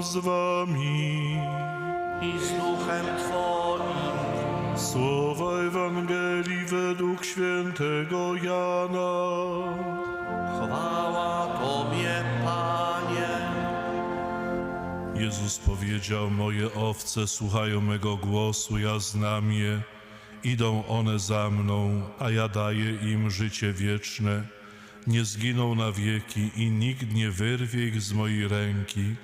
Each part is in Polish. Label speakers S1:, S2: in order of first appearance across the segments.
S1: Pan z wami.
S2: i z duchem Twoim.
S1: Słowa Ewangelii według świętego Jana.
S2: Chwała Tobie, Panie.
S1: Jezus powiedział: Moje owce słuchają mego głosu, ja znam je, idą one za mną, a ja daję im życie wieczne. Nie zginą na wieki i nikt nie wyrwie ich z mojej ręki.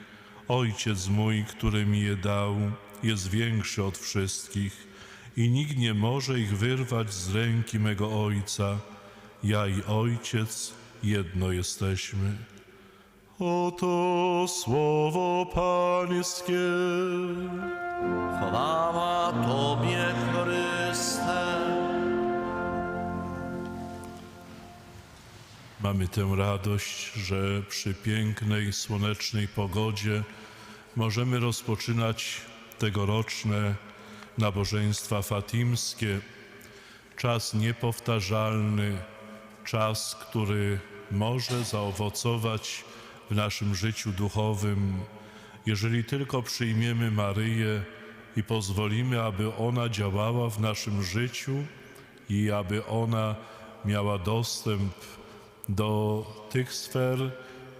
S1: Ojciec mój, który mi je dał, jest większy od wszystkich i nikt nie może ich wyrwać z ręki mego Ojca. Ja i Ojciec jedno jesteśmy. Oto słowo Pańskie.
S2: Chwała Tobie, Chryste.
S1: Mamy tę radość, że przy pięknej, słonecznej pogodzie możemy rozpoczynać tegoroczne nabożeństwa fatimskie. Czas niepowtarzalny, czas, który może zaowocować w naszym życiu duchowym, jeżeli tylko przyjmiemy Maryję i pozwolimy, aby ona działała w naszym życiu i aby ona miała dostęp do tych sfer,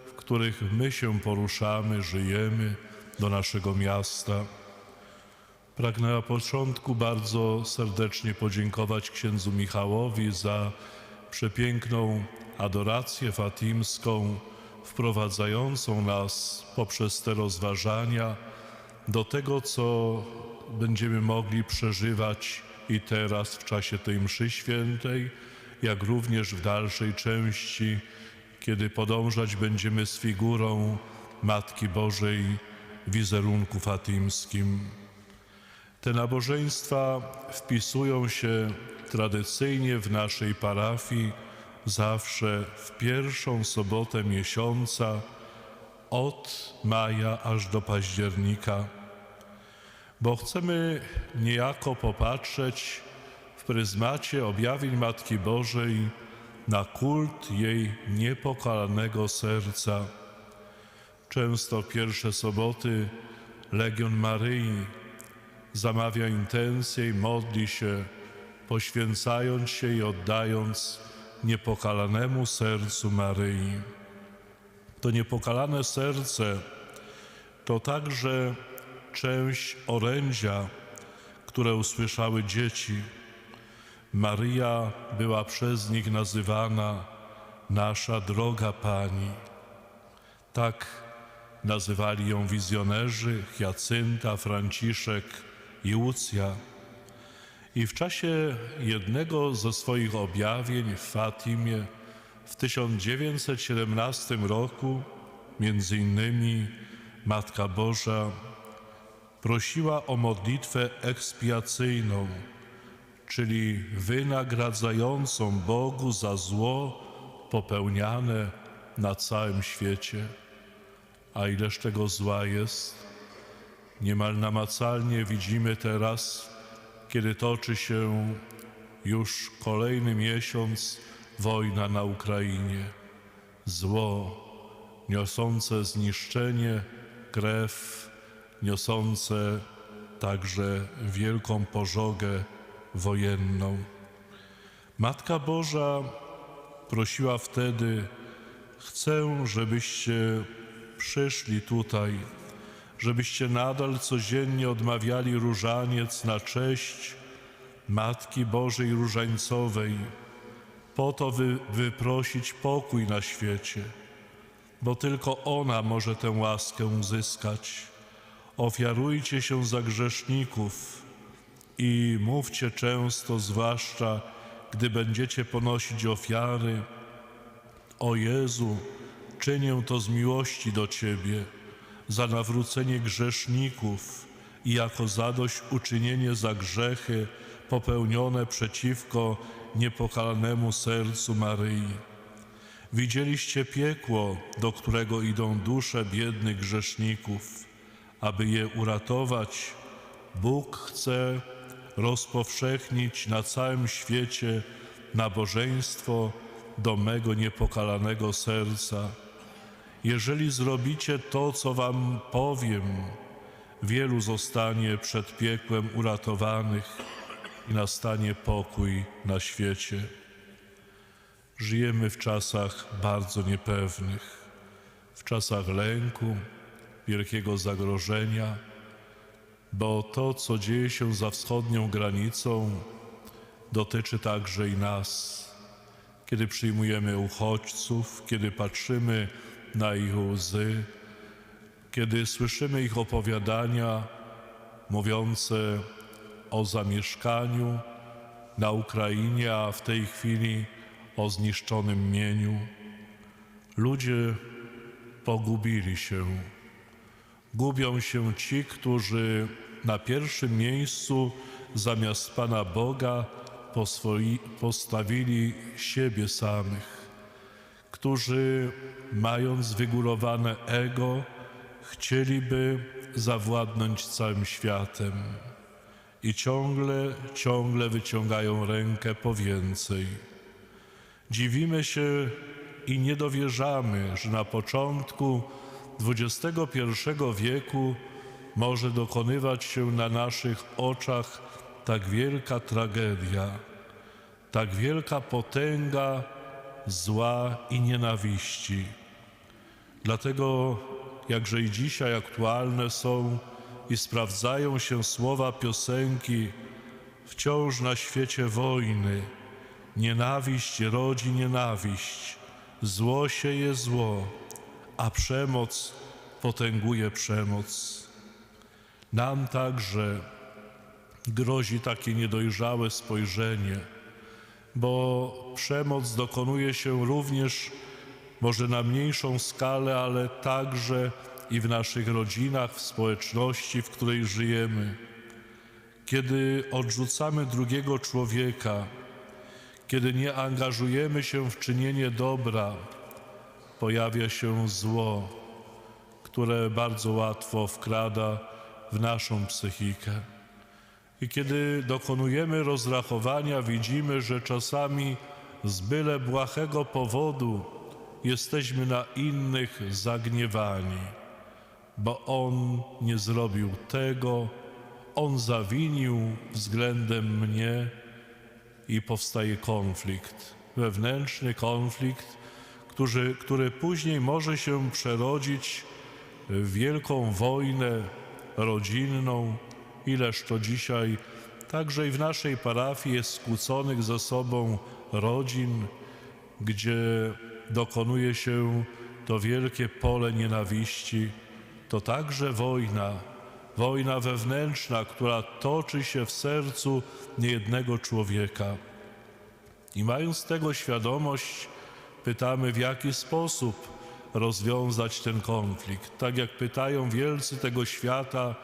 S1: w których my się poruszamy, żyjemy, do naszego miasta. Pragnę na początku bardzo serdecznie podziękować księdzu Michałowi za przepiękną adorację fatimską, wprowadzającą nas poprzez te rozważania do tego, co będziemy mogli przeżywać i teraz w czasie tej mszy świętej, jak również w dalszej części, kiedy podążać będziemy z figurą Matki Bożej w wizerunku fatimskim. Te nabożeństwa wpisują się tradycyjnie w naszej parafii zawsze w pierwszą sobotę miesiąca od maja aż do października, bo chcemy niejako popatrzeć pryzmacie objawień Matki Bożej na kult jej niepokalanego serca. Często pierwsze soboty Legion Maryi zamawia intencje i modli się, poświęcając się i oddając niepokalanemu sercu Maryi. To niepokalane serce to także część orędzia, które usłyszały dzieci. Maryja była przez nich nazywana nasza droga Pani. Tak nazywali ją wizjonerzy Jacynta, Franciszek i Łucja. I w czasie jednego ze swoich objawień w Fatimie w 1917 roku, między innymi Matka Boża prosiła o modlitwę ekspiacyjną, czyli wynagradzającą Bogu za zło popełniane na całym świecie. A ileż tego zła jest? Niemal namacalnie widzimy teraz, kiedy toczy się już kolejny miesiąc wojna na Ukrainie. Zło niosące zniszczenie, krew, niosące także wielką pożogę wojenną. Matka Boża prosiła wtedy: Chcę, żebyście przyszli tutaj, żebyście nadal codziennie odmawiali różaniec na cześć Matki Bożej Różańcowej, po to, by wyprosić pokój na świecie, bo tylko ona może tę łaskę uzyskać. Ofiarujcie się za grzeszników i mówcie często, zwłaszcza gdy będziecie ponosić ofiary, o Jezu, czynię to z miłości do Ciebie, za nawrócenie grzeszników i jako zadośćuczynienie za grzechy popełnione przeciwko niepokalanemu sercu Maryi. Widzieliście piekło, do którego idą dusze biednych grzeszników. Aby je uratować, Bóg chce rozpowszechnić na całym świecie nabożeństwo do mego niepokalanego serca. Jeżeli zrobicie to, co wam powiem, wielu zostanie przed piekłem uratowanych i nastanie pokój na świecie. Żyjemy w czasach bardzo niepewnych, w czasach lęku, wielkiego zagrożenia, bo to, co dzieje się za wschodnią granicą, dotyczy także i nas. Kiedy przyjmujemy uchodźców, kiedy patrzymy na ich łzy, kiedy słyszymy ich opowiadania mówiące o zamieszkaniu na Ukrainie, a w tej chwili o zniszczonym mieniu, ludzie pogubili się. Gubią się ci, którzy na pierwszym miejscu zamiast Pana Boga postawili siebie samych, którzy mając wygórowane ego, chcieliby zawładnąć całym światem i ciągle, ciągle wyciągają rękę po więcej. Dziwimy się i nie dowierzamy, że na początku XXI wieku może dokonywać się na naszych oczach tak wielka tragedia, tak wielka potęga zła i nienawiści. Dlatego jakże i dzisiaj aktualne są i sprawdzają się słowa piosenki wciąż na świecie wojny. Nienawiść rodzi nienawiść, zło sieje zło, a przemoc potęguje przemoc. Nam także grozi takie niedojrzałe spojrzenie, bo przemoc dokonuje się również może na mniejszą skalę, ale także i w naszych rodzinach, w społeczności, w której żyjemy. Kiedy odrzucamy drugiego człowieka, kiedy nie angażujemy się w czynienie dobra, pojawia się zło, które bardzo łatwo wkrada w naszą psychikę. I kiedy dokonujemy rozrachowania, widzimy, że czasami z byle błahego powodu jesteśmy na innych zagniewani, bo on nie zrobił tego, on zawinił względem mnie i powstaje konflikt, wewnętrzny konflikt, który, który później może się przerodzić w wielką wojnę rodzinną, ileż to dzisiaj także i w naszej parafii jest skłóconych ze sobą rodzin, gdzie dokonuje się to wielkie pole nienawiści, to także wojna, wojna wewnętrzna, która toczy się w sercu niejednego człowieka. I mając tego świadomość, pytamy, w jaki sposób rozwiązać ten konflikt. Tak jak pytają wielcy tego świata,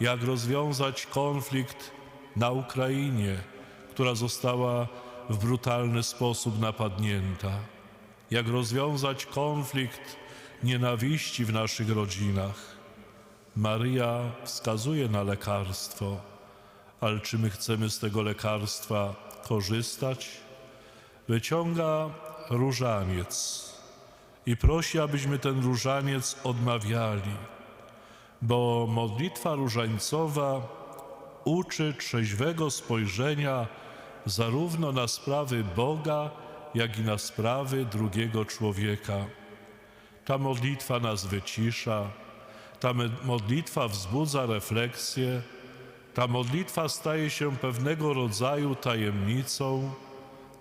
S1: jak rozwiązać konflikt na Ukrainie, która została w brutalny sposób napadnięta. Jak rozwiązać konflikt nienawiści w naszych rodzinach. Maryja wskazuje na lekarstwo, ale czy my chcemy z tego lekarstwa korzystać? Wyciąga różaniec i prosi, abyśmy ten różaniec odmawiali, bo modlitwa różańcowa uczy trzeźwego spojrzenia zarówno na sprawy Boga, jak i na sprawy drugiego człowieka. Ta modlitwa nas wycisza, ta modlitwa wzbudza refleksję, ta modlitwa staje się pewnego rodzaju tajemnicą,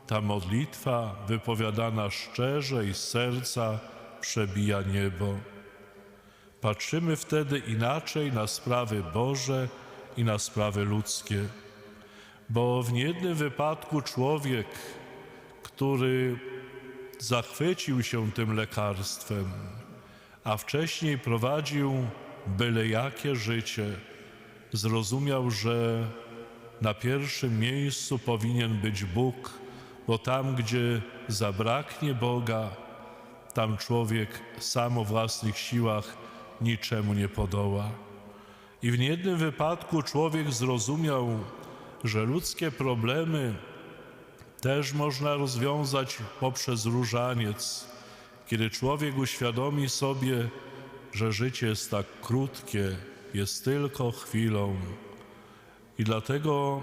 S1: ta modlitwa wypowiadana szczerze i z serca przebija niebo. Patrzymy wtedy inaczej na sprawy Boże i na sprawy ludzkie, bo w niejednym wypadku człowiek, który zachwycił się tym lekarstwem, a wcześniej prowadził byle jakie życie, zrozumiał, że na pierwszym miejscu powinien być Bóg, bo tam, gdzie zabraknie Boga, tam człowiek sam o własnych siłach niczemu nie podoła. I w niejednym wypadku człowiek zrozumiał, że ludzkie problemy też można rozwiązać poprzez różaniec, kiedy człowiek uświadomi sobie, że życie jest tak krótkie, jest tylko chwilą. I dlatego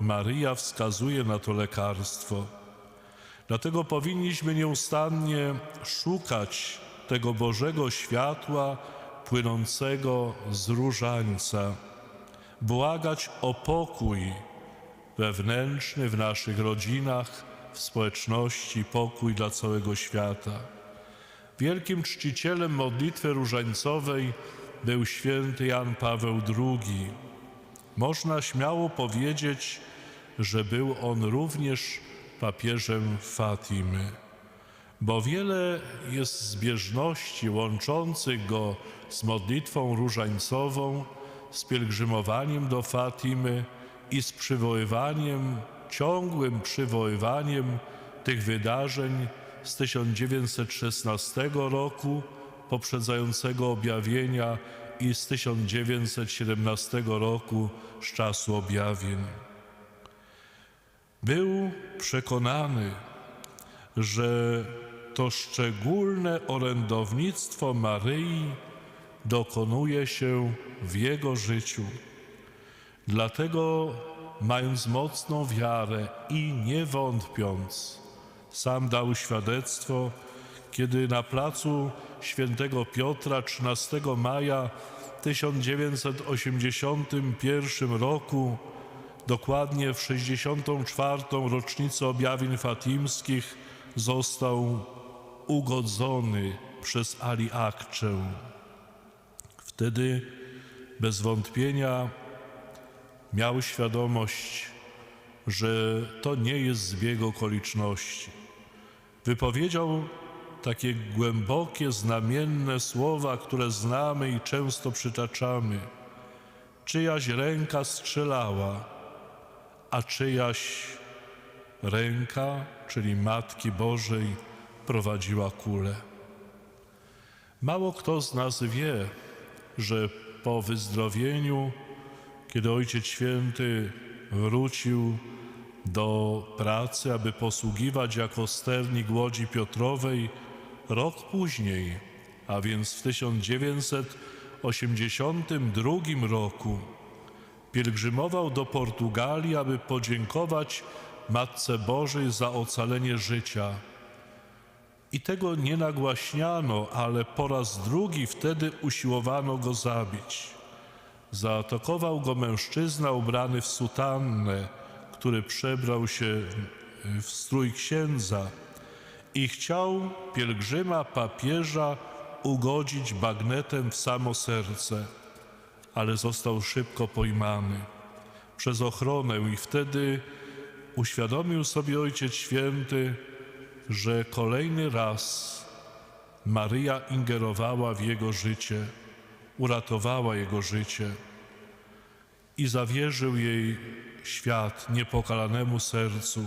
S1: Maryja wskazuje na to lekarstwo. Dlatego powinniśmy nieustannie szukać tego Bożego światła płynącego z różańca, błagać o pokój wewnętrzny w naszych rodzinach, w społeczności, pokój dla całego świata. Wielkim czcicielem modlitwy różańcowej był święty Jan Paweł II. Można śmiało powiedzieć, że był on również papieżem Fatimy, bo wiele jest zbieżności łączących go z modlitwą różańcową, z pielgrzymowaniem do Fatimy i z przywoływaniem, ciągłym przywoływaniem tych wydarzeń z 1916 roku, poprzedzającego objawienia, i z 1917 roku, z czasu objawień. Był przekonany, że to szczególne orędownictwo Maryi dokonuje się w jego życiu. Dlatego, mając mocną wiarę i nie wątpiąc, sam dał świadectwo, kiedy na placu Świętego Piotra 13 maja 1981 roku, dokładnie w 64. rocznicę objawień fatimskich, został ugodzony przez Ali Akczę. Wtedy bez wątpienia miał świadomość, że to nie jest zbieg okoliczności. Wypowiedział takie głębokie, znamienne słowa, które znamy i często przytaczamy. Czyjaś ręka strzelała, a czyjaś ręka, czyli Matki Bożej, prowadziła kulę. Mało kto z nas wie, że po wyzdrowieniu, kiedy Ojciec Święty wrócił do pracy, aby posługiwać jako sternik Łodzi Piotrowej, rok później, a więc w 1982 roku, pielgrzymował do Portugalii, aby podziękować Matce Bożej za ocalenie życia. I tego nie nagłaśniano, ale po raz drugi wtedy usiłowano go zabić. Zaatakował go mężczyzna ubrany w sutannę, który przebrał się w strój księdza i chciał pielgrzyma papieża ugodzić bagnetem w samo serce, ale został szybko pojmany przez ochronę i wtedy uświadomił sobie Ojciec Święty, że kolejny raz Maryja ingerowała w jego życie, uratowała jego życie i zawierzył jej świat niepokalanemu sercu.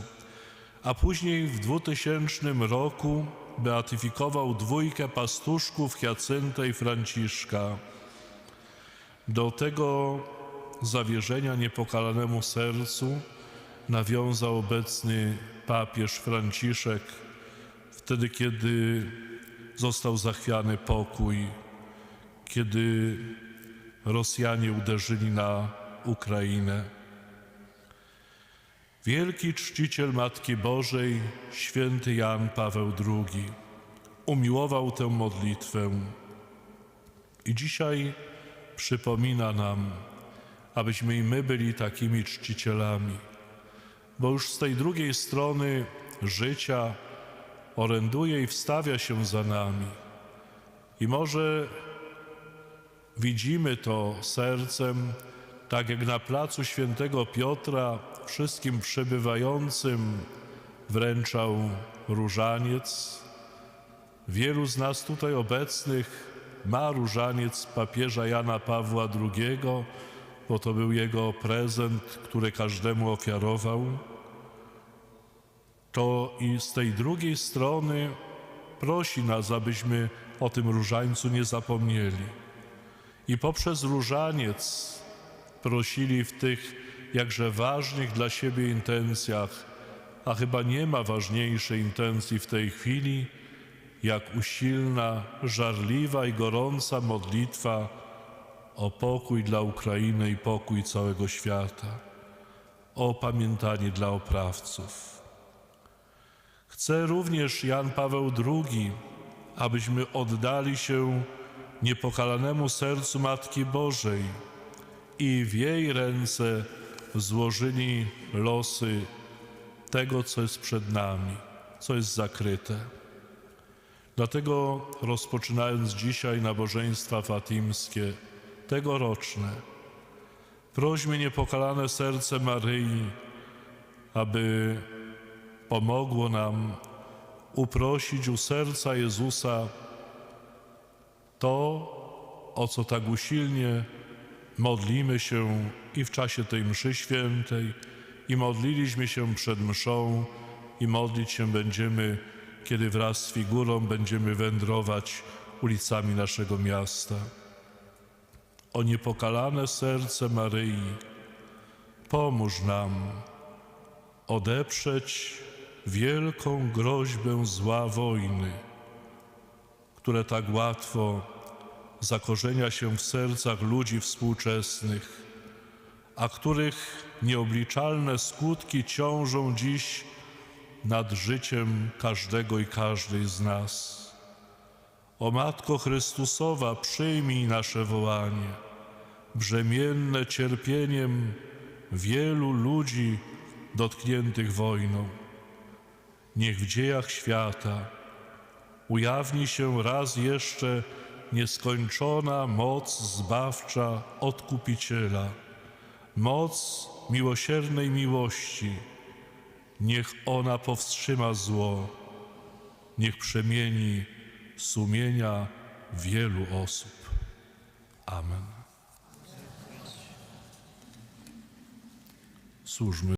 S1: A później w 2000 roku beatyfikował dwójkę pastuszków Hiacynta i Franciszka. Do tego zawierzenia niepokalanemu sercu nawiązał obecny papież Franciszek, wtedy kiedy został zachwiany pokój, kiedy Rosjanie uderzyli na Ukrainę. Wielki czciciel Matki Bożej, święty Jan Paweł II, umiłował tę modlitwę i dzisiaj przypomina nam, abyśmy i my byli takimi czcicielami, bo już z tej drugiej strony życia oręduje i wstawia się za nami. I może widzimy to sercem, tak jak na placu świętego Piotra wszystkim przebywającym wręczał różaniec. Wielu z nas tutaj obecnych ma różaniec papieża Jana Pawła II, bo to był jego prezent, który każdemu ofiarował. To i z tej drugiej strony prosi nas, abyśmy o tym różańcu nie zapomnieli. I poprzez różaniec prosili w tych jakże ważnych dla siebie intencjach, a chyba nie ma ważniejszej intencji w tej chwili, jak usilna, żarliwa i gorąca modlitwa o pokój dla Ukrainy i pokój całego świata, o pamiętanie dla oprawców. Chce również Jan Paweł II, abyśmy oddali się niepokalanemu sercu Matki Bożej i w jej ręce złożyli losy tego, co jest przed nami, co jest zakryte. Dlatego rozpoczynając dzisiaj nabożeństwa fatimskie, tegoroczne, prośmy niepokalane serce Maryi, aby pomogło nam uprosić u serca Jezusa to, o co tak usilnie modlimy się i w czasie tej mszy świętej, i modliliśmy się przed mszą, i modlić się będziemy, kiedy wraz z figurą będziemy wędrować ulicami naszego miasta. O niepokalane serce Maryi, pomóż nam odeprzeć wielką groźbę zła wojny, które tak łatwo zakorzenia się w sercach ludzi współczesnych, a których nieobliczalne skutki ciążą dziś nad życiem każdego i każdej z nas. O Matko Chrystusowa, przyjmij nasze wołanie, brzemienne cierpieniem wielu ludzi dotkniętych wojną. Niech w dziejach świata ujawni się raz jeszcze nieskończona moc zbawcza Odkupiciela, moc miłosiernej miłości. Niech ona powstrzyma zło, niech przemieni sumienia wielu osób. Amen. Służmy